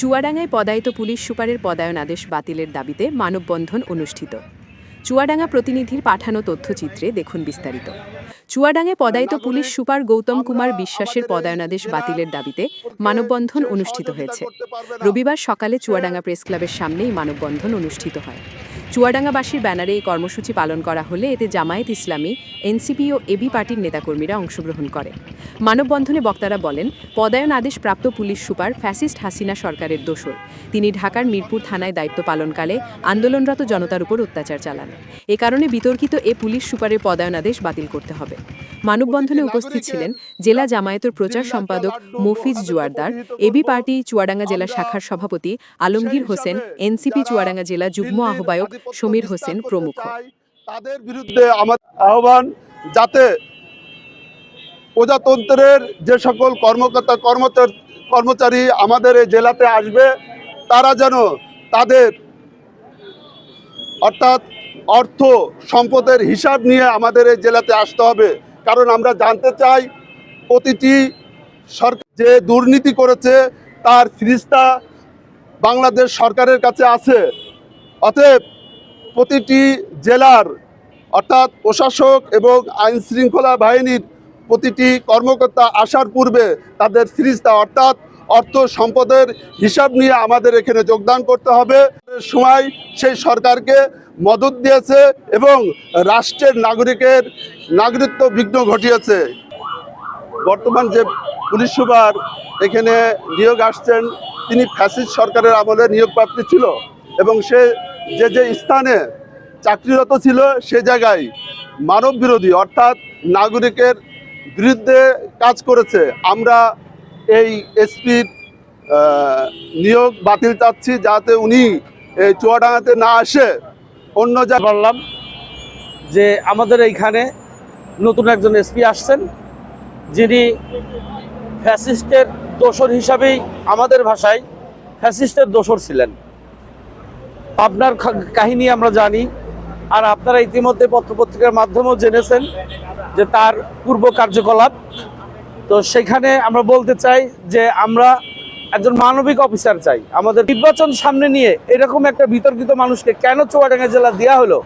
চুয়াডাঙ্গায় পদায়িত পুলিশ সুপারের পদায়ন আদেশ বাতিলের দাবিতে মানববন্ধন অনুষ্ঠিত। চুয়াডাঙ্গা প্রতিনিধির পাঠানো তথ্যচিত্রে দেখুন বিস্তারিত। চুয়াডাঙ্গায় পদায়িত পুলিশ সুপার গৌতম কুমার বিশ্বাসের পদায়নাদেশ বাতিলের দাবিতে মানববন্ধন অনুষ্ঠিত হয়েছে। রবিবার সকালে চুয়াডাঙ্গা প্রেস ক্লাবের সামনেই মানববন্ধন অনুষ্ঠিত হয়। চুয়াডাঙ্গাবাসীর ব্যানারে এই কর্মসূচি পালন করা হলে এতে জামায়াত ইসলামী, এনসিপি ও এবি পার্টির নেতাকর্মীরা অংশগ্রহণ করে। মানববন্ধনে বক্তারা বলেন, পদায়ন আদেশ প্রাপ্ত পুলিশ সুপার ফ্যাসিস্ট হাসিনা সরকারের দোসর তিনি ঢাকার মিরপুর থানায় দায়িত্ব পালনকালে আন্দোলনরত জনতার উপর অত্যাচার চালান। এ কারণে বিতর্কিত এ পুলিশ সুপারের পদায়ন আদেশ বাতিল করতে হবে। মানববন্ধনে উপস্থিত ছিলেন জেলা জামায়াতের প্রচার সম্পাদক মফিজ জুয়ারদার এবি পার্টি চুয়াডাঙ্গা জেলা শাখার সভাপতি আলমগীর হোসেন এনসিপি চুয়াডাঙ্গা জেলা যুগ্ম আহ্বায়ক সমীর হোসেন প্রমুখ। তাদের বিরুদ্ধে আমার আহ্বান, যাতে প্রজাতন্ত্রের যে সকল কর্মকর্তা, কর্মচারী কর্মচারী আমাদের এই জেলাতে আসবে, তারা যেন তাদের অর্থাৎ অর্থ সম্পদের হিসাব নিয়ে আমাদের এই জেলাতে আসতে হবে। কারণ আমরা জানতে চাই, প্রতিটি সরকার যে দুর্নীতি করেছে, তার ফিরিস্তা বাংলাদেশ সরকারের কাছে আছে। অতএব প্রতিটি জেলার অর্থাৎ প্রশাসক এবং আইন শৃঙ্খলা বাহিনীর প্রতিটি কর্মকর্তা আসার পূর্বে তাদের ফিরিস্তা অর্থাৎ অর্থ সম্পদের হিসাব নিয়ে আমাদের এখানে যোগদান করতে হবে। সময় সেই সরকারকে মদত দিয়েছে এবং রাষ্ট্রের নাগরিকের নাগরিকত্ব বিঘ্ন ঘটিয়েছে। বর্তমান যে পুলিশ সুপার এখানে নিয়োগ আসছেন, তিনি ফ্যাসিস্ট সরকারের আমলে নিয়োগ প্রাপ্তি ছিল এবং সে যে যে স্থানে চাকরিরত ছিল সে জায়গায় মানব বিরোধী অর্থাৎ নাগরিকের বিরুদ্ধে কাজ করেছে। আমরা এই এসপির নিয়োগ বাতিল চাচ্ছি যাতে উনি এই চুয়াডাঙ্গাতে না আসে। অন্য যা বললাম যে আমাদের এইখানে নতুন একজন এসপি আসছেন, যিনি ফ্যাসিস্টের দোষর হিসাবেই আমাদের ভাষায় ফ্যাসিস্টের দোষর ছিলেন। আপনার কাহিনী আমরা জানি আর আপনারা ইতিমধ্যে পত্রপত্রিকার মাধ্যমেও জেনেছেন যে তার পূর্ব কার্যকলাপ। তো সেখানে আমরা বলতে চাই যে আমরা একজন মানবিক অফিসার চাই। আমাদের নির্বাচন সামনে নিয়ে এরকম একটা বিতর্কিত মানুষকে কেন চুয়াডাঙ্গা জেলা দেওয়া হলো?